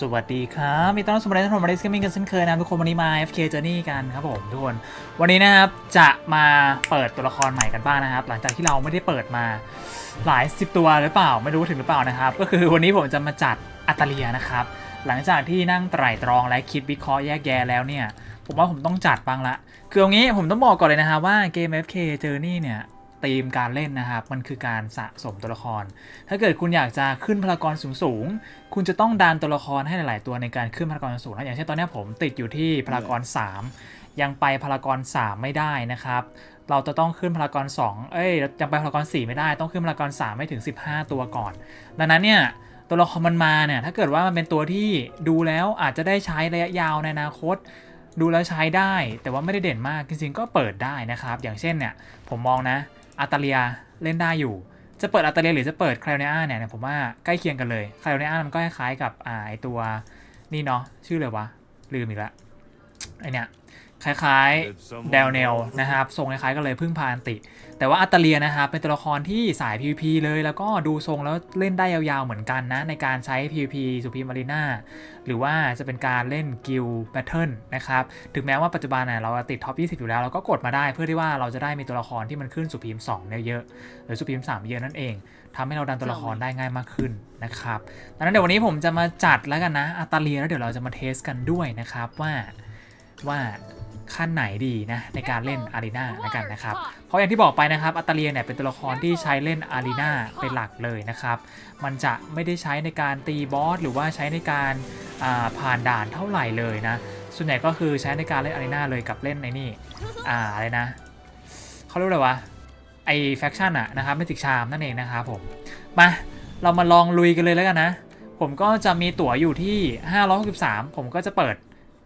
สวัสดีครับมีต้อนรับสู่รายการของมาริสเกมมิ่งกันเช่นเคยนะทุกคนวันนี้มา FK Journey กันครับผมทุกคน วันนี้นะครับจะมาเปิดตัวละครใหม่กันบ้างนะครับ หลังจากที่เราไม่ได้เปิดมาหลายสิบตัวหรือเปล่าไม่รู้ถึงหรือเปล่านะครับ ก็คือวันนี้ผมจะมาจัดอัตเลียนะครับ หลังจากที่นั่งไตร่ตรองและคิดวิเคราะห์แยกแยะแล้วเนี่ย ผมว่าผมต้องจัดบ้างละ คือเอางี้ผมต้องบอกก่อนเลยนะครับว่าเกม FK Journey เนี่ย ธีมการเล่นนะครับ มันคือการสะสมตัวละคร ถ้าเกิดคุณอยากจะขึ้นพลากรสูงๆ คุณจะต้องดันตัวละครให้หลาย ๆ ตัวในการขึ้นพลากรสูงนะอย่างเช่นตอนเนี้ยผมติดอยู่ที่พลากร 3 ยังไปพลากร 3 ไม่ได้นะครับ เราจะต้องขึ้นพลากร 2 เอ้ยยังไปพลากร 4 ไม่ได้ ต้องขึ้นพลากร 3 ไม่ถึง 15 ตัวก่อน ดังนั้นเนี่ยตัวละครมันมาเนี่ยถ้าเกิดว่ามันเป็นตัวที่ดูแล้วอาจจะได้ใช้ระยะยาวในอนาคต ดูแล้วใช้ได้ แต่ว่าไม่ได้เด่นมากจริงๆก็เปิดได้นะครับ อย่างเช่นเนี่ยผมมองนะ อาตาเลียเล่นได้อยู่ จะเปิดอัตเตเลียหรือจะเปิดคลาวเนียเนี่ยผมว่าใกล้เคียงกันเลยคลาวเนียมันก็คล้ายๆกับอ่าไอตัวนี่เนาะชื่อเลยวะลืมอีกละ ไอเนี่ยคล้ายๆเดลเนลนะครับทรงคล้ายๆกันเลยพึ่งพาอันติ แต่ว่าอัตเลียนะครับเป็นตัวละครที่สาย PVP เลยแล้วก็ดูทรงแล้วเล่นได้ยาวๆเหมือนกันนะ ในการใช้ PVP สุพีมารีนาหรือว่าจะเป็นการเล่นกิลแบทเทิลนะครับ ถึงแม้ว่าปัจจุบันเนี่ยเราติดท็อป 20 อยู่แล้ว เราก็กดมาได้เพื่อที่ว่าเราจะได้มีตัวละครที่มันขึ้นสุพีม2เนี่ยเยอะ หรือสุพีม3 เยอะนั่นเองทำให้เราดันตัวละครได้ง่ายมากขึ้นนะครับดังนั้นเดี๋ยววันนี้ผมจะมาจัดแล้วกันนะอัตเลียแล้วเดี๋ยวเราจะมาเทสกันด้วยนะครับว่า ว่าขั้นไหนดีนะในการเล่นอารีนาแล้วกันนะครับเพราะอย่างที่บอกไปนะครับอัตเลียเนี่ยเป็นตัวละครที่ใช้เล่นอารีนาเป็นหลักเลยนะครับมันจะไม่ได้ใช้ในการตีบอสหรือว่าใช้ในการอ่าผ่านด่านเท่าไหร่เลยนะส่วนใหญ่ก็คือใช้ในการเล่นอารีนาเลยกับเล่นในนี่อ่าอะไรนะเขาเรียกว่าอะไรวะไอแฟคชั่นอะนะครับไม่ติกชามนั่นเองนะครับผมมาเรามาลองลุยกันเลยแล้วกันนะ ผมก็จะมีตั๋วอยู่ที่ 563 ผมก็จะเปิด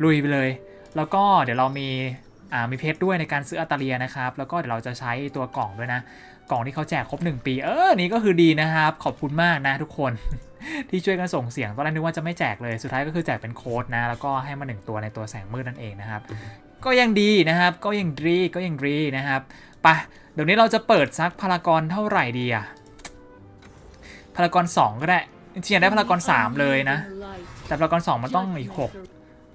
ลุยไปเลย แล้วก็เดี๋ยวเรามีอ่ามีเพชรด้วยในการซื้ออัตเลียนะครับ แล้วก็เดี๋ยวเราจะใช้ตัวกล่องด้วยนะ กล่องที่เขาแจกครบ 1 ปี เออ นี่ก็คือดีนะครับ ขอบคุณมากนะทุกคน ที่ช่วยกันส่งเสียง ตอนแรกนึกว่าจะไม่แจกเลย สุดท้ายก็คือแจกเป็นโค้ดนะ แล้วก็ให้มาหนึ่งตัวในตัวแสงมืดนั่นเองนะครับ ก็ยังดีนะครับ ก็ยังดีก็ยังดีนะครับไปะเดี๋ยวนี้เราจะเปิดซักพารากอนเท่าไหร่ดีอะพารากอน2ก็ได้จริงๆอยากได้พารากอน3เลยนะ แต่พารากอน2มันต้องอีก6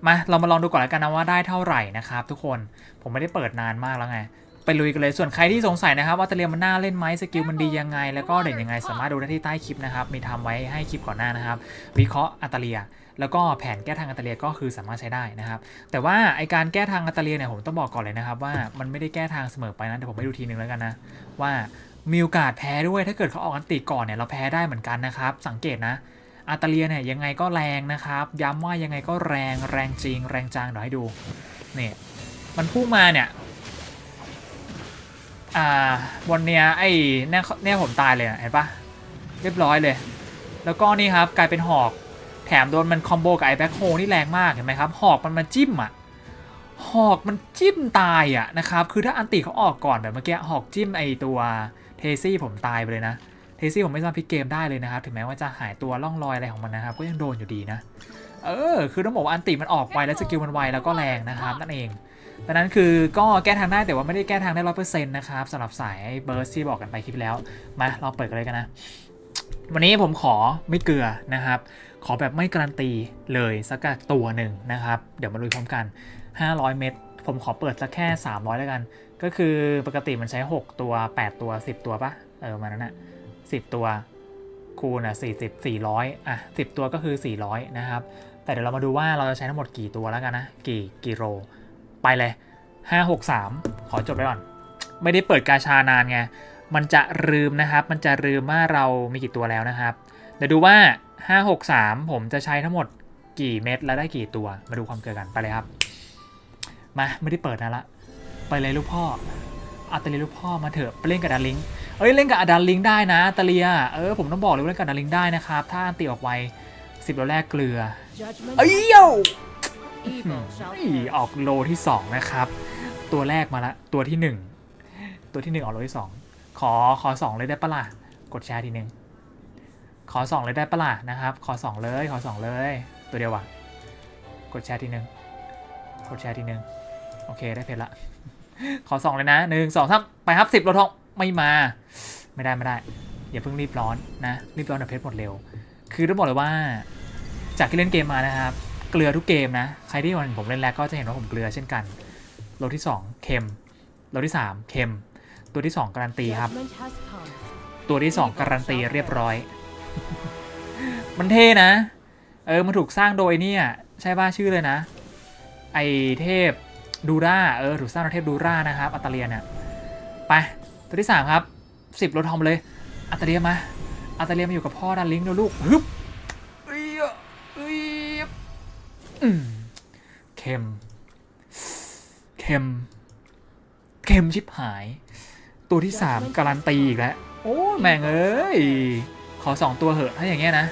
มาเรามาลองดูก่อนแล้วกันนะว่าได้เท่าไหร่นะครับทุกคนผมไม่ได้เปิดนานมากแล้วไง ไปลุยกันเลยส่วนใครที่สงสัยนะครับว่าตะเลียมันน่าเล่นไหมสกิลมันดียังไง แล้วก็เด่นยังไงสามารถดูได้ที่ใต้คลิปนะครับมีทำไว้ให้คลิปก่อนหน้านะครับ วิเคราะห์อัตเลียแล้วก็แผนแก้ทางอัตเลียก็คือสามารถใช้ได้นะครับ แต่ว่าไอการแก้ทางอัตเลียเนี่ยผมต้องบอกก่อนเลยนะครับว่ามันไม่ได้แก้ทางเสมอไปนะเดี๋ยวผมไปดูทีนึงแล้วกันนะว่ามีโอกาสแพ้ด้วยถ้าเกิดเขาออกอันติก่อนเนี่ยเราแพ้ได้เหมือนกันนะครับสังเกตนะ อาตาเลียเนี่ยยังไงก็แรงนะครับ ย้ำว่ายังไงก็แรงแรงจริง แรงจังเดี๋ยวให้ดูนี่มันพุ่งมาเนี่ยอ่าวันเนี้ยไอ้เนี่ยเนี่ยผมตายเลยเห็นปะเรียบร้อยเลย แล้วก็นี่ครับกลายเป็นหอกแถมโดนมันคอมโบกับไอ้แบ็คโฮนี่แรงมากเห็นไหมครับหอกมันมาจิ้มอะหอกมันจิ้มตายอะนะครับคือถ้าอันติเขาออกก่อนแบบเมื่อกี้หอกจิ้มไอตัวเทซี่ผมตายไปเลยนะ เทซี่ผมไม่สามารถพลิกเกมได้เลยนะครับ ถึงแม้ว่าจะหายตัวล่องรอยอะไรของมันนะครับ ก็ยังโดนอยู่ดีนะ เออ คือต้องบอกว่าอันติมันออกไวแล้วสกิลมันไวแล้วก็แรงนะครับนั่นเองดังนั้นคือก็แก้ทางได้แต่ว่าไม่ได้แก้ทางได้ร้อยเปอร์เซ็นต์นะครับสำหรับสายเบิร์สที่บอกกันไปคลิปแล้ว มาลองเปิดกันเลยกันนะ วันนี้ผมขอไม่เกลือนะครับ ขอแบบไม่การันตีเลยสักตัวหนึ่งนะครับ เดี๋ยวมาลุยพร้อมกัน 500 เม็ดผมขอเปิดสักแค่ 300 แล้วกัน ก็คือปกติมันใช้ 6 ตัว 8 ตัว 10 ตัวปะเออมานั้นนะ 10 ตัวคูณอะ40 400อะ10 ตัวก็คือ 400 นะครับ แต่เดี๋ยวเรามาดูว่าเราจะใช้ทั้งหมดกี่ตัวแล้วกันนะ กี่กี่โรไปเลย 5 6 3 ขอจบไปก่อน ไม่ได้เปิดกาชานานไง มันจะลืมนะครับ มันจะลืมว่าเรามีกี่ตัวแล้วนะครับ เดี๋ยวดูว่า 5 6 3 ผมจะใช้ทั้งหมดกี่เม็ดแล้วได้กี่ตัว มาดูความเกลือกันไปเลยครับ มาไม่ได้เปิดนะละ ไปเลยลูกพ่อ อัตเลียลูกพ่อมาเถอะไปเล่นกับดาริงเอ้ยเล่นกับอดัลลิงได้นะอัตเลียเออผมต้องบอกเลยว่าเล่นกับอดัลลิงได้นะครับ ถ้าอันตีออกไวสิบโลแรกเกลือ Judgment เอ้ยโย่ evil shall เฮ้ยออกโลที่2นะครับ ตัวแรกมาละตัวที่1ตัวที่1ออกโลที่2ขอขอ2เลยได้ปะล่ะกดแชร์ทีนึงขอ2เลยได้ปะล่ะนะครับ ขอ2เลยขอ2เลย ตัวเดียววะกดแชร์ทีนึงกดแชร์ทีนึงโอเคได้เพจละ ขอ2เลยนะหนึ่งสองสามไปครับสิบโลทองไม่มา ไม่ได้ไม่ได้ อย่าเพิ่งรีบร้อนนะ รีบร้อนเดี๋ยวเพจหมดเร็ว คือต้องบอกเลยว่า จากที่เล่นเกมมานะครับ เกลือทุกเกมนะ ใครที่วันผมเล่นแรกก็จะเห็นว่าผมเกลือเช่นกันโลที่ 2 เค็มโลที่ 3 เค็ม ตัวที่ 2 การันตีครับ Judgment has come. ตัวที่ 2 การันตีเรียบร้อย มันเท่นะ เออ มันถูกสร้างโดยเนี่ย ใช่ป่ะชื่อเลยนะ ไอเทพ ดูราเออถูกสร้างโดยเทพดูรานะครับอัตเลียเนี่ยไปตัวที่ 3 ครับ 10โลทอมเลยอัตเลียมาอัตเลียมาอยู่กับพ่อดันลิงเดี๋ยวลูกฮึบเอ้ยเอ้ยอืมเค็มเค็มเค็มชิบหาย ตัวที่ 3 การันตีอีกแล้วโอ้แม่งเอ้ยขอ 2 ตัวเหอะถ้าอย่างเงี้ยนะ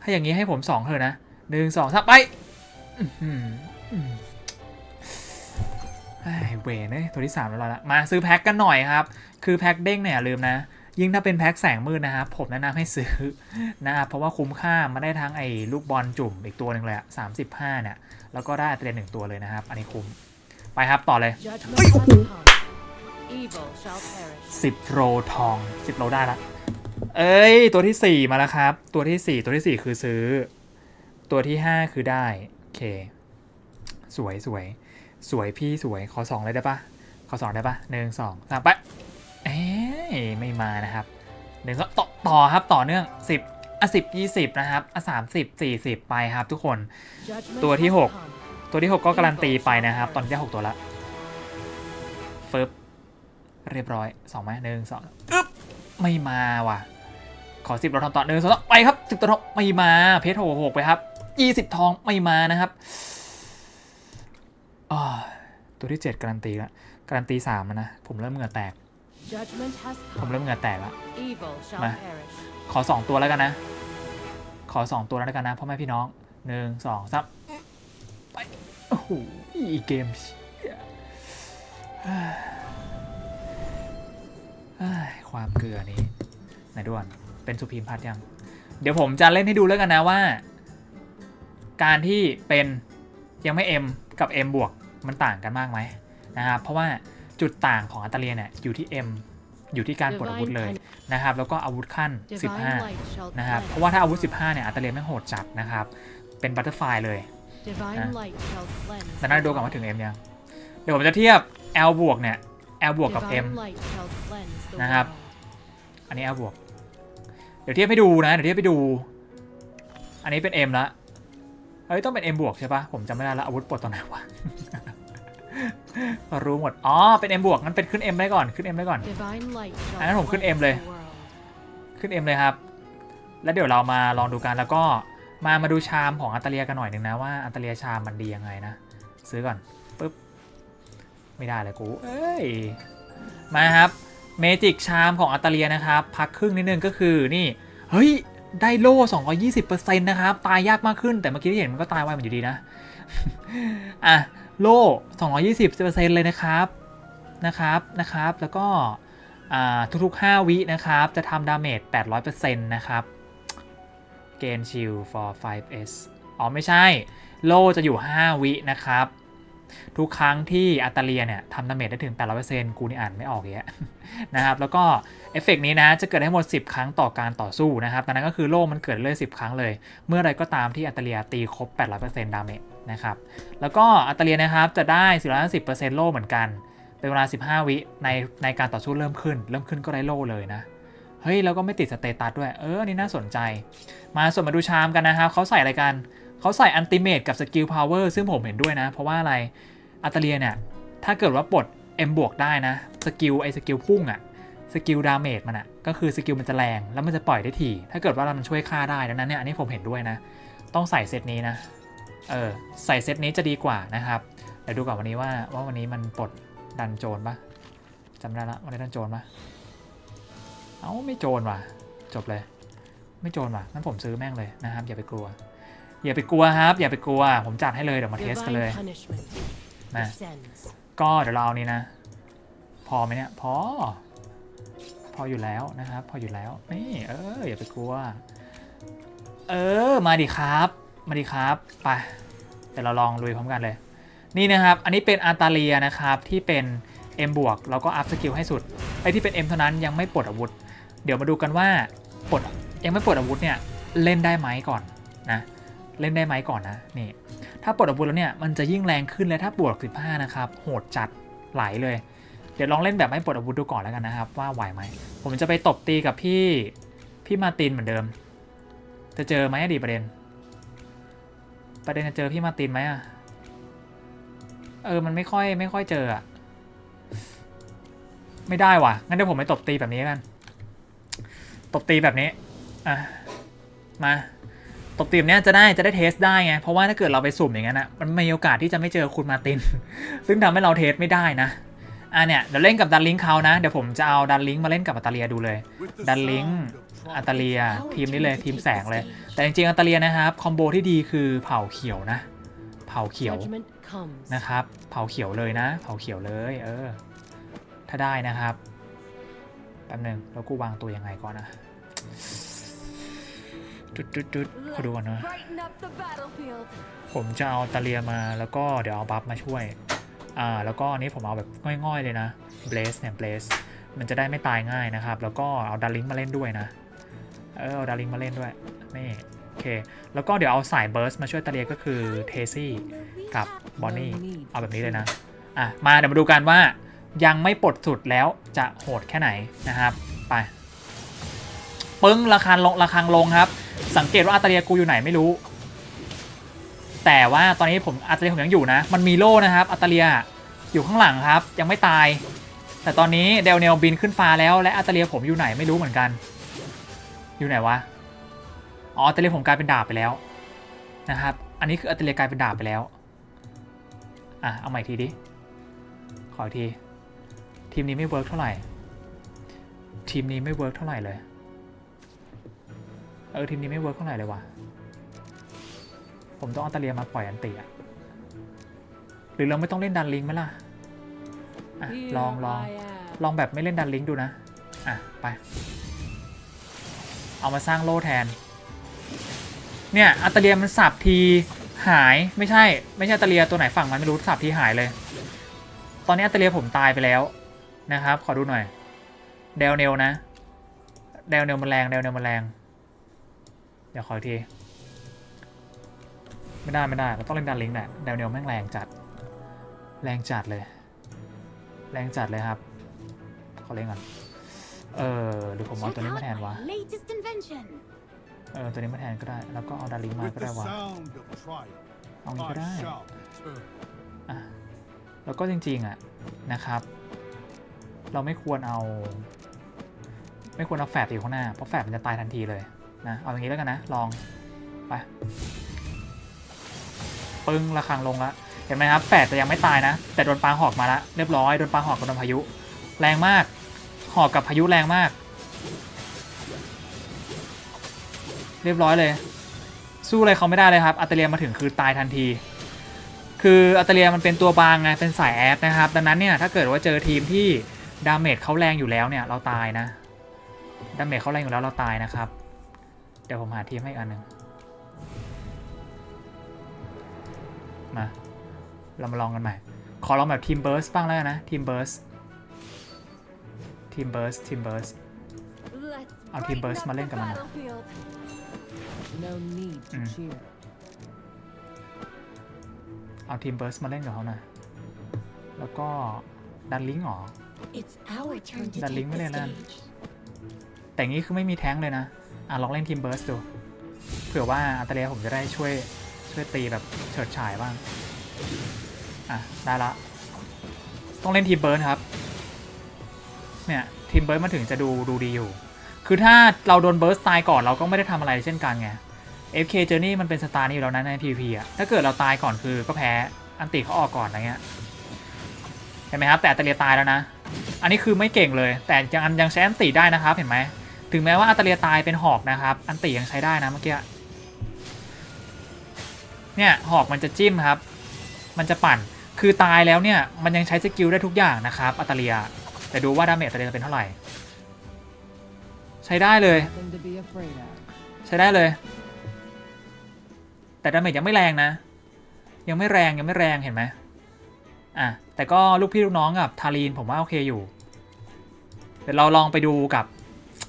ถ้าอย่างงี้ให้ผม 2เถอะนะหนึ่งสองสามไป เวนเอ้ยตัวที่3แล้วละมาซื้อแพ็คกันหน่อยครับ คือแพ็คเด้งเนี่ยลืมนะ ยิ่งถ้าเป็นแพ็คแสงมืดนะครับผมแนะนำให้ซื้อนะครับเพราะว่าคุ้มค่ามาได้ทั้งไอ้ลูกบอลจุ่มอีกตัวหนึ่งเลยอะสามสิบห้าเนี่ยแล้วก็ได้อัตราหนึ่งตัวเลยนะครับ อันนี้คุ้มไปครับต่อเลยสิบโรทองสิบโรได้ละเอ้ยตัวที่สี่มาแล้วครับ ตัวที่สี่ตัวที่สี่คือซื้อ ตัวที่ห้าคือได้โอเค สวยสวย สวยพี่สวยขอสองเลยได้ปะขอสองได้ปะหนึ่งสองสามไปเอ้ยไม่มานะครับหนึ่งก็ต่อต่อครับต่อเนื่องสิบอะสิบยี่สิบนะครับอะสามสิบสี่สิบไปครับ ทุกคนตัวที่หกตัวที่6ก็การันตีไปนะครับ ตอนนี้ได้6ตัวละเฟึบเรียบร้อย2ไหมหนึ่งสองอึ๊บไม่มาว่ะ ขอ10เราทำต่อหนึ่งสองไปครับ10ตัวทองไม่มาเพชรหกหกไปครับ20ทองไม่มานะครับ ตัวที่ 7 การันตีแล้วการันตี3แล้วนะ ผมเริ่มเหงื่อแตก Judgment has ผมเริ่ม come. เหงื่อแตกแล้ว Evil shall Ma. perish. ขอ 2 ตัวแล้วกันนะ ขอ 2 ตัวแล้วกันนะพ่อแม่พี่น้องหนึ่งสองสามไปโอ้โหอีเกมเชี่ยเฮ้ยเฮ้ยความเกลือนี้ไหนด่วนเป็นสุพีมพัดยัง เดี๋ยวผมจะเล่นให้ดูแล้วกันนะว่า การที่เป็นยังไม่ M กับ M บวกมันต่างกันมากไหมนะครับเพราะว่าจุดต่างของอัตเลียเนี่ยอยู่ที่ M อยู่ที่การปลดอาวุธเลยนะครับ แล้วก็อาวุธขั้น Divine 15 light shall นะครับ เพ cleanse. ราะว่าถ้าอาวุธ 15 เนี่ยอัตราเลียนแม่งโหดจัดนะครับ เป็นบัตเตอร์ไฟเลย Divine Ah. light shall cleanse. แต่น่า the ดูก่อนว่า world. ถึง M ยังเดี๋ยวผมจะเทียบ L บวกเนี่ย L บวกกับ M Divine light shall cleanse the นะครับ world. อันนี้ L บวก เดี๋ยวเทียบให้ดูนะ เดี๋ยวเทียบให้ดู อันนี้เป็น M ละ เฮ้ยต้องเป็น M บวกใช่ปะผมจำไม่ได้ละอาวุธปลดตอนไหนวะ รู้หมด อ๋อ เป็น M บวกงั้นเป็นขึ้น M ได้ก่อนขึ้น M ได้ก่อน Divine light shall อันนั้นผมขึ้น M cleanse เลย the world. ขึ้น M เลยครับ แล้วเดี๋ยวเรามาลองดูกันแล้วก็มามาดูชามของอัตเลียกันหน่อยหนึ่งนะว่าอัตเลียชามมันดียังไงนะ ซื้อก่อนปุ๊บไม่ได้เลยกู เอ้ย มาครับเมจิกชามของอัตเลียนะครับ พักครึ่งนิดนึงก็คือนี่ เฮ้ย ได้โล่ 220%นะครับ ตายยากมากขึ้นแต่เมื่อกี้ที่เห็นมันก็ตายไวเหมือนอยู่ดีนะ อะ โล่ 220%เลยนะครับ นะครับนะครับ แล้วก็อ่าทุกๆ 5 วินะครับ จะทำดาเมจ 800%นะครับ เกนชิล for 5s อ๋อ ไม่ใช่ โล่จะอยู่ 5 วินะครับ ทุกครั้งที่อัตเลียเนี่ยทำดาเมจได้ถึง 800%กูนี่อ่านไม่ออกเยอะนะครับแล้วก็เอฟเฟกต์นี้นะจะเกิดได้หมด 10 ครั้งต่อการต่อสู้นะครับดังนั้นก็คือโล่มันเกิดเรื่อย10 ครั้งเลย เมื่อไรก็ตามที่อัตเลียตีครบ 800%ดาเมจนะครับแล้วก็อัตเลียนะครับจะได้ 450%โล่เหมือนกัน เป็นเวลา 15 วิในในการต่อสู้เริ่มขึ้น เริ่มขึ้นก็ได้โล่เลยนะเฮ้ยแล้วก็ไม่ติดสเตตัสด้วยเออนี่น่าสนใจ มาส่วนมาดูชามกันนะครับเขาใส่อะไรกัน เขาใส่อันติเมตกับสกิลพาวเวอร์ซึ่งผมเห็นด้วยนะ เพราะว่าอะไรอัตเลียเนี่ย ถ้าเกิดว่าปลด M บวกได้นะ สกิลไอสกิลพุ่งอะสกิลดาเมจมันอะก็คือสกิลมันจะแรงแล้วมันจะปล่อยได้ถี่ ถ้าเกิดว่ามันช่วยฆ่าได้ดังนั้นเนี่ยอันนี้ผมเห็นด้วยนะ ต้องใส่เซตนี้นะเออใส่เซตนี้จะดีกว่านะครับเดี๋ยวดูก่อนวันนี้ว่าว่าวันนี้มันปลดดันโจรปะจำได้ละวันนี้ดันโจรปะเอ้าไม่โจรว่ะจบเลย ไม่โจรว่ะงั้นผมซื้อแม่งเลยนะครับอย่าไปกลัว อย่าไปกลัวครับ อย่าไปกลัว ผมจัดให้เลยเดี๋ยวมาเทสกันเลย Divine punishment มา descends. ก็เดี๋ยวเราเอานี้นะ พอไหมเนี่ยพอ พออยู่แล้วนะครับ พออยู่แล้วนี่เอออย่าไปกลัว เออมาดิครับ มาดิครับไปเดี๋ยวเราลองลุยพร้อมกันเลย นี่นะครับ อันนี้เป็นอาตาเลียนะครับที่เป็น M บวกแล้วก็อัพสกิลให้สุดไอ้ที่เป็น M เท่านั้นยังไม่ปลดอาวุธ เดี๋ยวมาดูกันว่าปลดยังไม่ปลดอาวุธเนี่ยเล่นได้ไหมก่อนนะ เล่นได้ไหมก่อนนะนี่ถ้าปลดอาวุธแล้วเนี่ยมันจะยิ่งแรงขึ้นและถ้าบวก 15 นะครับ โหดจัดไหลเลย เดี๋ยวลองเล่นแบบไม่ปลดอาวุธดูก่อนแล้วกันนะครับว่าไหวไหมผมจะไปตบตีกับพี่พี่มาตินเหมือนเดิม จะเจอไหมอดีประเด็น ประเด็นจะเจอพี่มาตินไหมอะเออมันไม่ค่อยไม่ค่อยเจออะไม่ได้ว่ะงั้นเดี๋ยวผมไปตบตีแบบนี้กัน ตบตีแบบนี้อะมา ตบตีแบบเนี้ยจะได้จะได้เทสได้ไง เพราะว่าถ้าเกิดเราไปสุ่มอย่างนั้นอะมันมีโอกาสที่จะไม่เจอคุณมาติน ซึ่งทำให้เราเทสไม่ได้นะอะเนี่ยเดี๋ยวเล่นกับดันลิงเขานะ เดี๋ยวผมจะเอาดันลิงมาเล่นกับอัตาเลียดูเลย ดันลิงอัตาเลียทีมนี้เลยทีมแสงเลย แต่จริงๆอัตาเลียนะครับคอมโบที่ดีคือเผาเขียวนะ เผาเขียวนะครับ เผาเขียวเลยนะ เผาเขียวเลยเออ ถ้าได้นะครับแป๊บนึงแล้วกูวางตัวยังไงก่อนนะ จุดจุดจุดขอดูก่อนนะ Brighten up the battlefield. ผมจะเอาตาเลียมาแล้วก็เดี๋ยวเอาบัฟมาช่วย อ่า แล้วก็อันนี้ผมเอาแบบง่อยๆเลยนะเบลสเนี่ยเบลสมันจะได้ไม่ตายง่ายนะครับ แล้วก็เอาดาริงมาเล่นด้วยนะ เออเอาดาริงมาเล่นด้วย นี่โอเค แล้วก็เดี๋ยวเอาสายเบิร์สมาช่วยตาเลียก็คือเทซี่กับบอนนี่ เอาแบบนี้เลยนะ อะ มาเดี๋ยวมาดูกันว่ายังไม่ปลดสุดแล้วจะโหดแค่ไหนนะครับ ไป ปึ้งราคาลงราคาลงครับ สังเกตว่าอัตเลียกูอยู่ไหนไม่รู้ แต่ว่าตอนนี้ผมอัตเลียผมยังอยู่นะ มันมีโล่นะครับอัตเลียอยู่ข้างหลังครับ ยังไม่ตาย แต่ตอนนี้เดลเนลบินขึ้นฟ้าแล้วและอัตเลียผมอยู่ไหนไม่รู้เหมือนกัน อยู่ไหนวะอ๋ออัตเลียผมกลายเป็นดาบไปแล้วนะครับ อันนี้คืออัตเลียกลายเป็นดาบไปแล้วอะเอาใหม่อีกทีดิขออีกทีทีมนี้ไม่เวิร์กเท่าไหร่ทีมนี้ไม่เวิร์กเท่าไหร่เลย ออทีมนี้ไม่เวิร์กเท่าไหร่เลยว่ะ ผมต้องเอาตาเลียมาปล่อยอันติอะหรือเราไม่ต้องเล่นดันลิงก์ไหมล่ะอะ Here ลองลอง I am. ลองแบบไม่เล่นดันลิงก์ดูนะ อะ ไป เอามาสร้างโล่แทน เนี่ยอัตเตเลียมันสับทีหายไม่ใช่ ไม่ใช่อัตเตเลียตัวไหนฝั่งมันไม่รู้สับทีหายเลย ตอนนี้อัตเตเลียผมตายไปแล้วนะครับ ขอดูหน่อย เดลเนลนะ เดลเนลมันแรงเดลเนลมันแรงเดี๋ยวขออีกที ไม่ได้ไม่ได้เราต้องเล่นดันลิงก์แหละเดลเนลแม่งแรงจัด แรงจัดเลย แรงจัดเลยครับ ขอเล่นก่อน เออหรือผมเอาตัวนี้มาแทนวะ latest invention. เออตัวนี้มาแทนก็ได้ แล้วก็เอาดาริงมา With ก็ the ได้วะ sound of triumph, เอางี้ก็ I ได้ shall return. อะแล้วก็จริงๆอะนะครับ เราไม่ควรเอา ไม่ควรเอาแฟดอยู่ข้างหน้า เพราะแฟดมันจะตายทันทีเลย นะเอาอย่างนี้แล้วกันนะ ลองไปปึ้งระฆังลงละเห็นไหมครับแฟดจะยังไม่ตายนะ แต่โดนปลาหอกมาละเรียบร้อยโดนปลาหอกกับโดนพายุ แรงมาก หอกกับพายุแรงมาก เรียบร้อยเลย สู้อะไรเขาไม่ได้เลยครับอัตเตเลียมาถึงคือตายทันที คืออัตเตเลียมันเป็นตัวบางไงเป็นสายแอดนะครับ ดังนั้นเนี่ยถ้าเกิดว่าเจอทีมที่ดาเมจเขาแรงอยู่แล้วเนี่ยเราตายนะดาเมจเขาแรงอยู่แล้วเราตายนะครับ เดี๋ยวผมหาทีมให้อีกอันหนึ่งมา เรามาลองกันใหม่ ขอลองแบบทีมเบิร์สบ้างแล้วกันนะทีมเบิร์สทีมเบิร์สทีมเบิร์ส Let's เอาทีม brighten Burst up มา the เล่นกับมันอะ battlefield. No need to Mm. cheer. เอาทีมเบิร์สมาเล่นกับเขาหน่อยแล้วก็ดันลิงก์เหรอ It's our turn to That take link the mới lên lên. stage. แต่งี้คือไม่มีแท้งเลยนะ อะลองเล่นทีมเบิร์สดูเผื่อว่าอัตเลียผมจะได้ช่วยช่วยตีแบบเฉิดฉายบ้างอะได้ละ ต้องเล่นทีมเบิร์สครับ เนี่ยทีมเบิร์สมาถึงจะดูดูดีอยู่ คือถ้าเราโดนเบิร์สตายก่อนเราก็ไม่ได้ทำอะไรเช่นกันไง FK Journey มันเป็นสไตล์นี้อยู่แล้วนะใน PVP อะถ้าเกิดเราตายก่อนคือก็แพ้อันติเขาออกก่อนอะไรเงี้ยเห็นไหมครับแต่อัตเลียตายแล้วนะ อันนี้คือไม่เก่งเลย แต่ยังยังใช้อันติได้นะครับเห็นไหม ถึงแม้ว่าอัตเลียตายเป็นหอกนะครับ อันติยังใช้ได้นะเมื่อกี้เนี่ยหอกมันจะจิ้มครับ มันจะปั่นคือตายแล้วเนี่ยมันยังใช้สกิลได้ทุกอย่างนะครับอัตเลีย แต่ดูว่าดาเมจอัตเลียจะเป็นเท่าไหร่ ใช้ได้เลย ใช้ได้เลย แต่ดาเมจยังไม่แรงนะ ยังไม่แรงยังไม่แรงเห็นไหมอะแต่ก็ลูกพี่ลูกน้องกับทารีนผมว่าโอเคอยู่เดี๋ยวเราลองไปดูกับ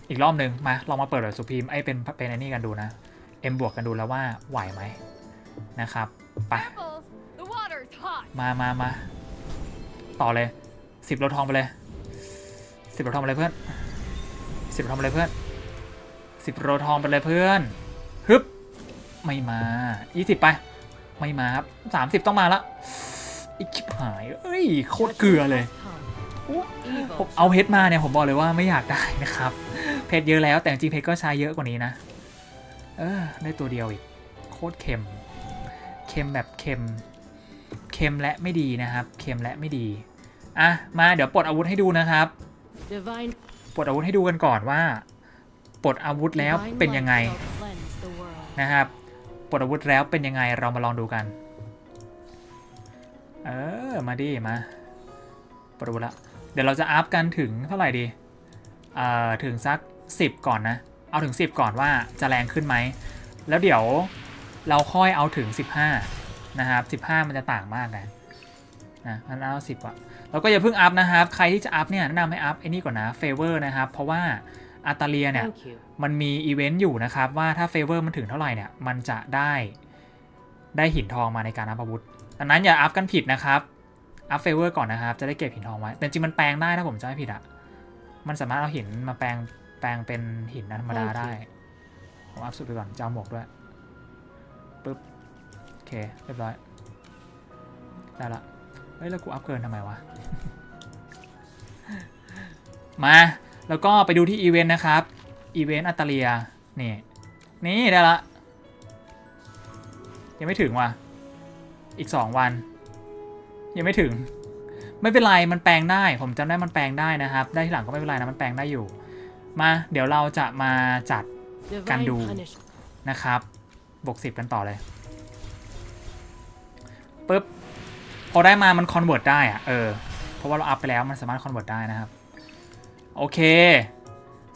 อีกรอบหนึ่งมาลองมาเปิดแบบสุพีมไอเป็นเป็นไอ้นี่กันดูนะเอ็มบวกกันดูแล้วว่าไหวไหมนะครับไปมามามาต่อเลยสิบโลทองไปเลยสิบโลทองไปเลยเพื่อนสิบโลทองไปเลยเพื่อนสิบโลทองไปเลยเพื่อนฮึบไม่มายี่สิบไปไม่มาครับสามสิบต้องมาละอีกชิบหายเอ้ยโคตรเกลือเลยผมเอาเพชรมาเนี่ยผมบอกเลยว่าไม่อยากได้นะครับ เพชรเยอะแล้วแต่จริงๆเพชรก็ใช้เยอะกว่านี้นะ เออ ได้ตัวเดียวอีก โคตรเค็ม เค็มแบบเค็ม เค็มและไม่ดีนะครับ เค็มและไม่ดี อะ มาเดี๋ยวปลดอาวุธให้ดูนะครับ Divine ปลดอาวุธให้ดูกันก่อนว่า ปลดอาวุธแล้ว divine เป็นยังไง light shall cleanse the world. นะครับ ปลดอาวุธแล้วเป็นยังไงเรามาลองดูกัน เออ มาดิ มา ปลดอาวุธละ เดี๋ยวเราจะอัพกันถึงเท่าไหร่ดีเอ่อถึงสัก 10 ก่อนนะ เอาถึง 10 ก่อนว่าจะแรงขึ้นไหม แล้วเดี๋ยวเราค่อยเอาถึง 15 นะครับ 15 มันจะต่างมากนะนะงั้นเอา10ก่อนแล้วก็อย่าเพิ่งอัพนะครับ ใครที่จะอัพเนี่ยแนะนำให้อัพไอ้นี่ก่อนนะเฟเวอร์นะครับ เพราะว่าอาตาเลียเนี่ย Thank you. มันมีอีเวนต์อยู่นะครับว่าถ้าเฟเวอร์มันถึงเท่าไหร่เนี่ยมันจะได้ได้หินทองมาในการอัพอาวุธดังนั้นอย่าอัพกันผิดนะครับอัพเฟเวอร์ก่อนนะครับ จะได้เก็บหินทองไว้ แต่จริงมันแปลงได้ถ้าผมจำไม่ผิดอะมันสามารถเอาหินมาแปลง แปลงเป็นหินธรรมดาได้ ผมอัพสุดไปก่อนจะเอาหมวกด้วย ปึ๊บ โอเค เรียบร้อย ได้ละ เฮ้ย แล้วกูอัพเกินทำไมวะ มา แล้วก็ไปดูที่อีเวนต์นะครับ อีเวนต์อัตเลีย นี่ นี่ได้ละ ยังไม่ถึงว่ะ อีก 2 วัน ยังไม่ถึง ไม่เป็นไร มันแปลงได้ ผมจำได้มันแปลงได้นะครับ ได้ทีหลังก็ไม่เป็นไรนะ มันแปลงได้อยู่ มาเดี๋ยวเราจะมาจัด Divine do. punishment. นะครับบวกสิบกันต่อเลยปุ๊บพอได้มามันคอนเวิร์ตได้อะเออเพราะว่าเราอัพไปแล้วมันสามารถคอนเวิร์ตได้นะครับ โอเค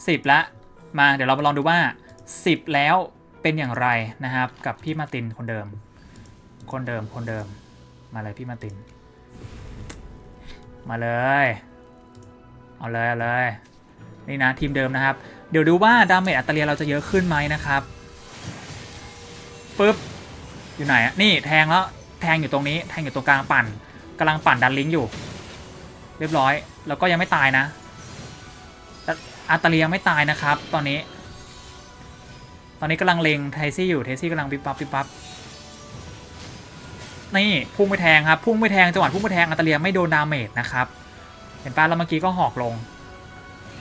สิบละ มาเดี๋ยวเรามาลองดูว่า 10 แล้วเป็นอย่างไรนะครับ กับพี่มาร์ตินคนเดิม คนเดิมคนเดิมมาเลยพี่มาร์ติน มาเลย เอาเลยเอาเลย นี่นะทีมเดิมนะครับ เดี๋ยวดูว่าดาเมจอัตเลียเราจะเยอะขึ้นไหมนะครับปึ๊บอยู่ไหนอะนี่แทงแล้วแทงอยู่ตรงนี้แทงอยู่ตรงกลางปั่นกำลังปั่นดันลิงอยู่ เรียบร้อย แล้วก็ยังไม่ตายนะอัตเลียยังไม่ตายนะครับ ตอนนี้ ตอนนี้กำลังเลงไทซี่อยู่ไทซี่กำลังปิ๊บปั๊บปิ๊บปั๊บนี่พุ่งไปแทงครับพุ่งไปแทงจังหวะพุ่งไปแทงอัตเลียไม่โดนดาเมจนะครับเห็นป่ะแล้วเมื่อกี้ก็หอกลง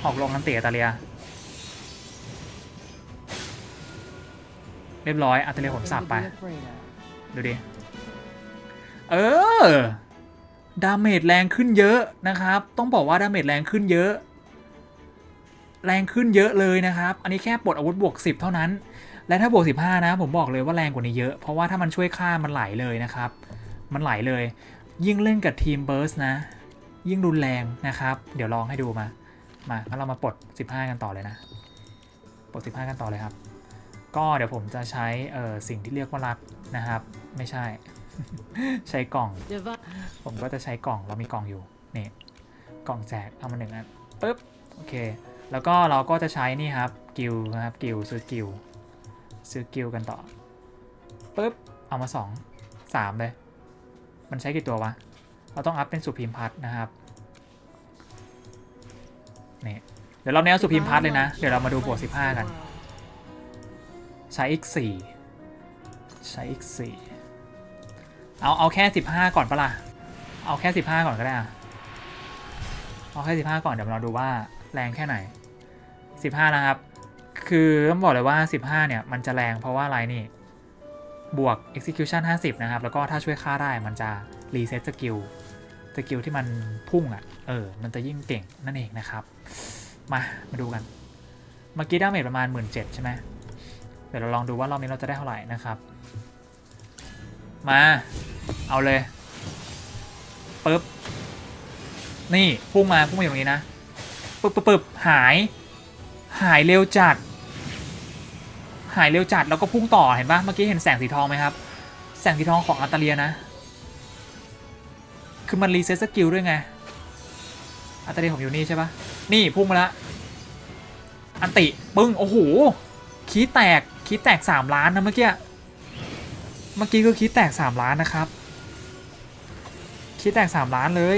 หอกลงนันเตะอัตาเลีย เรียบร้อยอัตเลียผมสับไป ดูดิ เออ ดาเมจแรงขึ้นเยอะนะครับ ต้องบอกว่าดาเมจแรงขึ้นเยอะ แรงขึ้นเยอะเลยนะครับ อันนี้แค่ปลดอาวุธบวก 10 เท่านั้น และถ้าบวก 15 นะ ผมบอกเลยว่าแรงกว่านี้เยอะ เพราะว่าถ้ามันช่วยฆ่ามันไหลเลยนะครับ มันไหลเลย ยิ่งเล่นกับทีมเบิร์สนะ ยิ่งรุนแรงนะครับ เดี๋ยวลองให้ดูมา มางั้นเรามาปลด 15 กันต่อเลยนะ ปลด 15 กันต่อเลยครับ ก็เดี๋ยวผมจะใช้เอ่อสิ่งที่เรียกว่ารักนะครับ ไม่ใช่ ใช้กล่อง ผมก็จะใช้กล่อง เรามีกล่องอยู่นี่กล่องแจก เอามาหนึ่งอันปึ๊บ โอเค แล้วก็เราก็จะใช้นี่ครับกิลนะครับกิลซื้อกิลซื้อกิลกันต่อปึ๊บ เอามาสองสามเลย มันใช้กี่ตัววะ เราต้องอัพเป็นสุพีมพัทนะครับ นี่เดี๋ยวเราเนี้ยสุพีมพัทเลยนะ เดี๋ยวเรามาดูบวก15กัน ใช้ x 4ใช้ x 4เอาเอาแค่15ก่อนปะล่ะ เอาแค่15ก่อนก็ได้อะเอาแค่15ก่อนเดี๋ยวเราดูว่าแรงแค่ไหน15นะครับ คือต้องบอกเลยว่า15เนี่ยมันจะแรงเพราะว่าอะไรนี่ บวก execution 50 นะครับ แล้วก็ถ้าช่วยฆ่าได้มันจะ reset skill สกิลที่มันพุ่งอะ่ะ เออมันจะยิ่งเก่งนั่นเองนะครับ มามาดูกันเมื่อกี้ดาเมจประมาณ 17,000ใช่ไหมเดี๋ยวเราลองดูว่ารอบนี้เราจะได้เท่าไหร่นะครับ มา เอาเลยปึ๊บนี่พุ่งมาพุ่งมาอย่างนี้นะปึ๊บปึ๊บหาย หายเร็วจัด หายเร็วจัดแล้วก็พุ่งต่อเห็นปะเมื่อกี้เห็นแสงสีทองไหมครับ แสงสีทองของอัตาเลียนะ คือมันรีเซ็ตสกิลด้วยไง อัตาเลีผมอยู่นี่ใช่ปะนี่พุ่งมาละอันติปึ้งโอ้โหคีย์แตกคีย์แตกสามล้านนะเมื่อกี้เมื่อกี้คือคีย์แตกสามล้านนะครับคีย์แตกสามล้านเลย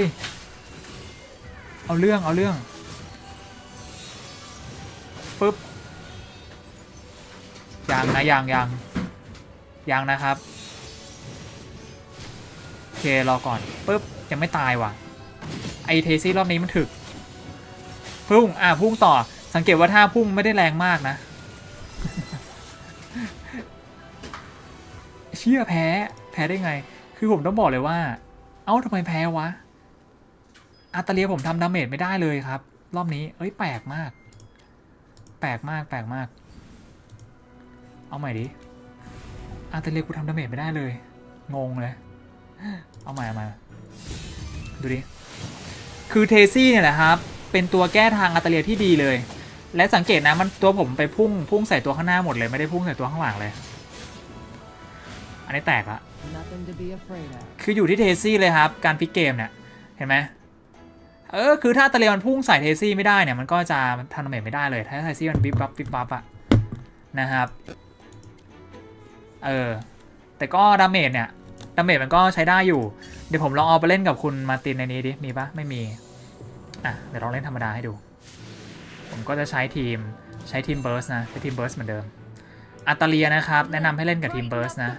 เอาเรื่องเอาเรื่องปึ๊บยังนะยังยังยังนะครับ โอเครอก่อนปึ๊บยังไม่ตายว่ะ ไอเทซี่รอบนี้มันถึก พุ่ง อะ พุ่งต่อ สังเกตว่าท่าพุ่งไม่ได้แรงมากนะ เชื่อแพ้ แพ้ได้ไง คือผมต้องบอกเลยว่า เอ้าทำไมแพ้วะ อาตาเลียผมทำดาเมจไม่ได้เลยครับ รอบนี้ เอ้ย แปลกมาก แปลกมาก แปลกมาก เอาใหม่ดิ อาตาเลียกูทำดาเมจไม่ได้เลย งงเลย เอาใหม่เอาใหม่ดูดิ คือเทซี่เนี่ยแหละครับ เป็นตัวแก้ทางอาตาเลียที่ดีเลย และสังเกตนะมันตัวผมไปพุ่งพุ่งใส่ตัวข้างหน้าหมดเลยไม่ได้พุ่งใส่ตัวข้างหลังเลย อันนี้แตกละ Nothing to be afraid of. คืออยู่ที่เทซี่เลยครับ การพลิกเกมเนี่ยเห็นไหมเออคือถ้าตะเลียมันพุ่งใส่เทซี่ไม่ได้เนี่ยมันก็จะทำดาเมจไม่ได้เลย ถ้าเทซี่มันบิ๊บบับบิ๊บบับอะนะครับเออแต่ก็ดาเมจเนี่ยดาเมจมันก็ใช้ได้อยู่ เดี๋ยวผมลองเอาไปเล่นกับคุณมาร์ตินในนี้ดิ มีปะไม่มี อะเดี๋ยวลองเล่นธรรมดาให้ดู ผมก็จะใช้ทีมใช้ทีมเบิร์สนะใช้ทีมเบิร์สเหมือนเดิมอัตเลียนะครับ แนะนำให้เล่นกับทีมเบิร์สนะ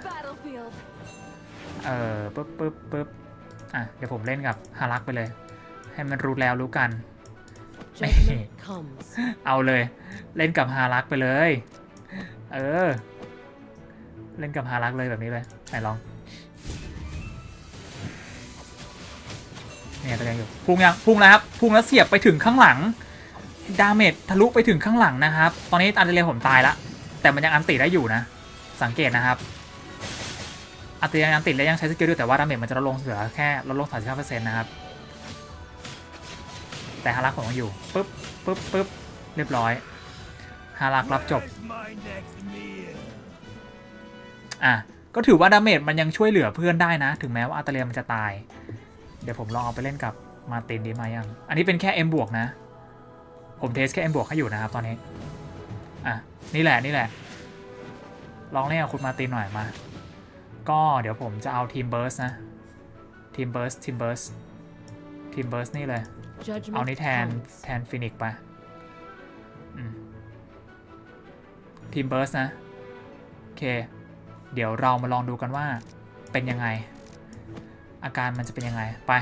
เออปึ๊บปึ๊บปึ๊บอะ เดี๋ยวผมเล่นกับฮารักไปเลย ให้มันรู้แล้วรู้กัน เอาเลย เล่นกับฮารักไปเลย เออ เล่นกับฮารักเลยแบบนี้เลย ไหนลอง เนี่ยตัวยังอยู่พุ่งยังพุ่งแล้วครับพุ่งแล้วเสียบไปถึงข้างหลังดาเมจทะลุไปถึงข้างหลังนะครับ ตอนนี้อันเดเรียผมตายละแต่มันยังอันติได้อยู่นะ สังเกตนะครับอันติยังอันติและยังใช้สกิลด้วยแต่ว่าดาเมจมันจะลดลงเหลือแค่ลดลง35%นะครับแต่ฮารักผมยังอยู่ปึ๊บปึ๊บปึ๊บเรียบร้อยฮารักรับจบอะก็ถือว่าดาเมจมันยังช่วยเหลือเพื่อนได้นะ ถึงแม้ว่าอัตเลียมันจะตาย เดี๋ยวผมลองเอาไปเล่นกับมาร์ตินดีมายัง อันนี้เป็นแค่ M บวกนะ ผมเทสแค่ M บวกให้อยู่นะครับตอนนี้ อะ นี่แหละนี่แหละ ลองเล่นกับคุณมาร์ตินหน่อยมา ก็เดี๋ยวผมจะเอาทีมเบิร์สนะ ทีมเบิร์สทีมเบิร์สทีมเบิร์สนี่เลย เอา Judgment นี่แทน comes. แทนฟินิกซ์ไปอืมทีมเบิร์สนะ โอเค เดี๋ยวเรามาลองดูกันว่าเป็นยังไง อาการมันจะเป็นยังไงไป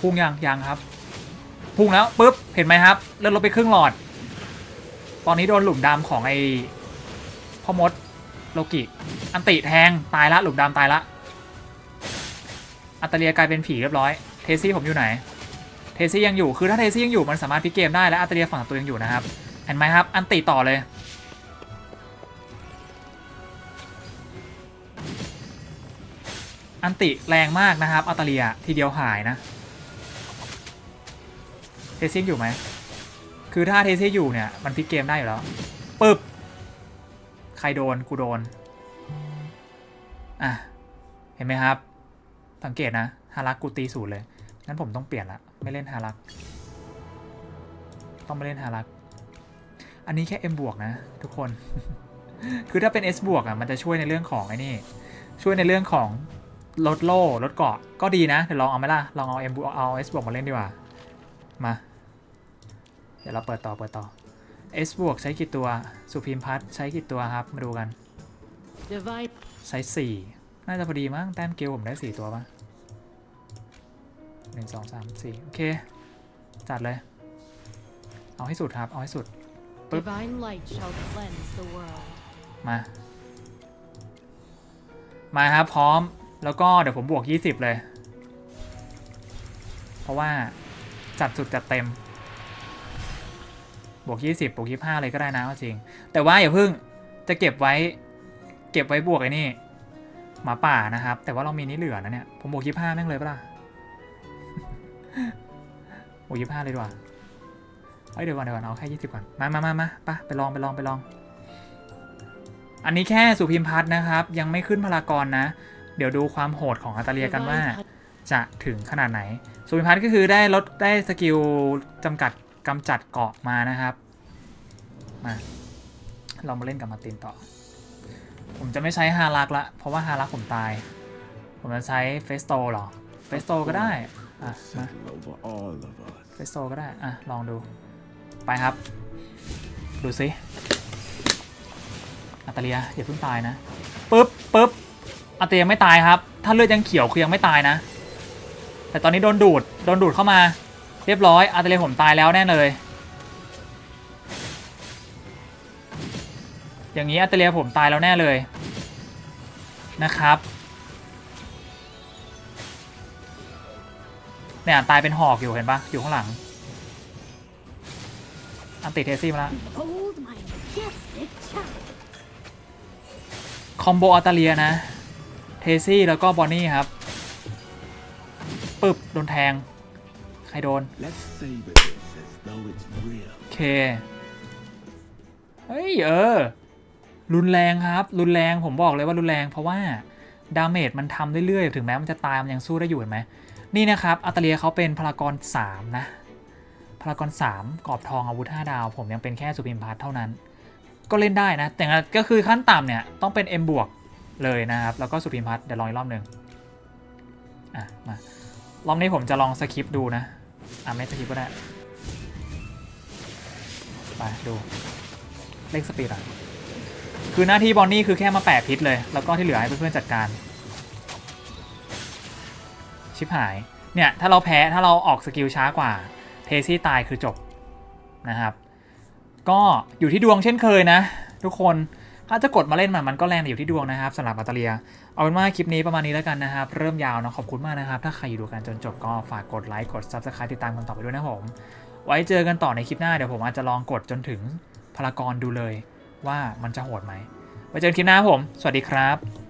พุ่งยังยังครับ พุ่งแล้วปุ๊บเห็นไหมครับเลื่อนลดไปครึ่งหลอด ตอนนี้โดนหลุมดำของไอ้พ่อมดโลกิ อันติแทงตายละหลุมดำตายละ อัตเตเลียกลายเป็นผีเรียบร้อย เทซี่ผมอยู่ไหน เทซี่ยังอยู่ คือถ้าเทซี่ยังอยู่มันสามารถพลิกเกมได้และอัตเตเลียฝั่งตัวยังอยู่นะครับ เห็นไหมครับ อันติต่อเลย อันติแรงมากนะครับอัตเตเลียทีเดียวหายนะเทซี่งอยู่ไหม คือถ้าเทซี่อยู่เนี่ย มันพลิกเกมได้อยู่แล้วปึ๊บ ใครโดน กูโดน อะ เห็นไหมครับ สังเกตนะ ฮารักกูตีศูนย์เลย งั้นผมต้องเปลี่ยนละ ไม่เล่นฮารัก ต้องไม่เล่นฮารัก อันนี้แค่ M บวกนะ ทุกคน คือถ้าเป็น S บวกอะ มันจะช่วยในเรื่องของไอ้นี่ ช่วยในเรื่องของ ลดโล่ลดเกราะก็ดีนะ เดี๋ยวลองเอาไหมล่ะ ลองเอา M บวกเอา S บวกมาเล่นดีกว่า มา เดี๋ยวเราเปิดต่อเปิดต่อ S บวกใช้กี่ตัวสุพิมพัทใช้กี่ตัวครับ มาดูกัน Divine ใช้สี่น่าจะพอดีมั้งแต้มเกลผมได้สี่ตัวปะหนึ่งสองสามสี่โอเค จัดเลย เอาให้สุดครับ เอาให้สุด Boop. Divine light shall cleanse the world. มา มาครับ พร้อม แล้วก็เดี๋ยวผมบวก 20 เลย เพราะว่าจัดสุดจัดเต็ม บวก 20 บวก 25 เลยก็ได้นะจริง แต่ว่าอย่าเพิ่งจะเก็บไว้ เก็บไว้บวกไอ้นี่หมาป่านะครับ แต่ว่าเรามีนี่เหลือนะเนี่ย ผมบวก 25 แม่งเลยปะล่ะบวก 25 เลยดีกว่าเอ้ยเดี๋ยวก่อนเดี๋ยวก่อนเอาแค่20ก่อน มามามามาไปไปลองไปลองไปลอง อันนี้แค่สุพิมพัฒน์นะครับ ยังไม่ขึ้นพลากรนะ เดี๋ยวดูความโหดของอัตาเลียกันว่า Divine touch จะถึงขนาดไหนสุพิมพัฒน์ก็คือได้ลดได้สกิลจำกัดกำจัดเกาะมานะครับมาเรามาเล่นกับมาร์ตินต่อ ผมจะไม่ใช้ฮารักละ เพราะว่าฮารักผมตาย ผมจะใช้เฟสโตหรอ เฟสโตก็ได้ อะมา settle over all of us. เฟสโตก็ได้ อะ ลองดู ไปครับ ดูสิอัตาเลียอย่าเพิ่งตายนะ ปึ๊บปึ๊บ อัตาเลียไม่ตายครับ ถ้าเลือดยังเขียวคือยังไม่ตายนะ แต่ตอนนี้โดนดูด โดนดูดเข้ามา เรียบร้อยอัตาเลียผมตายแล้วแน่เลย อย่างนี้อัตาเลียผมตายแล้วแน่เลยนะครับเนี่ยตายเป็นหอกอยู่เห็นปะอยู่ข้างหลัง อันติเทซี่มาแล้ว Behold my majestic child. คอมโบอัตาเลียนะ เทซี่แล้วก็บอนนี่ครับปึบโดนแทง ใครโดน Let's savor this as though it's real. เค เฮ้ย เออ รุนแรงครับ รุนแรงผมบอกเลยว่ารุนแรงเพราะว่า ดาเมจมันทำเรื่อยๆ ถึงแม้มันจะตายมันยังสู้ได้อยู่เห็นไหม นี่นะครับอัตาเลียเขาเป็นพลากร 3 นะ พลากร 3 กรอบทองอาวุธ 5 ดาว ผมยังเป็นแค่สุพิมพัทเท่านั้น ก็เล่นได้นะ แต่ก็คือขั้นต่ำเนี่ย ต้องเป็น M บวก เลยนะครับ แล้วก็สุพิมพัทเดี๋ยวลองอีกรอบหนึ่งอะมารอบนี้ผมจะลองสคริปดูนะ อะไม่สคริปก็ได้ไปดูเลขสปีดอะ คือหน้าที่บอนนี่คือแค่มาแปะพิษเลย แล้วก็ที่เหลือให้เพื่อนๆจัดการ ชิบหาย เนี่ย ถ้าเราแพ้ถ้าเราออกสกิลช้ากว่าเทซี่ตายคือจบนะครับ ก็อยู่ที่ดวงเช่นเคยนะ ทุกคน ถ้าจะกดมาเล่นมันมันก็แรงแต่อยู่ที่ดวงนะครับสำหรับบัตเตอเลียเอาเป็นว่าคลิปนี้ประมาณนี้แล้วกันนะครับ เริ่มยาวนะขอบคุณมากนะครับ ถ้าใครอยู่ดูกันจนจบก็ฝากกดไลค์กด Subscribe ติดตามกันต่อไปด้วยนะผมไว้เจอกันต่อในคลิปหน้าเดี๋ยวผมอาจจะลองกดจนถึงพลากรดูเลย ว่ามันจะโหดไหมไว้เจอกันคลิปหน้าผม สวัสดีครับ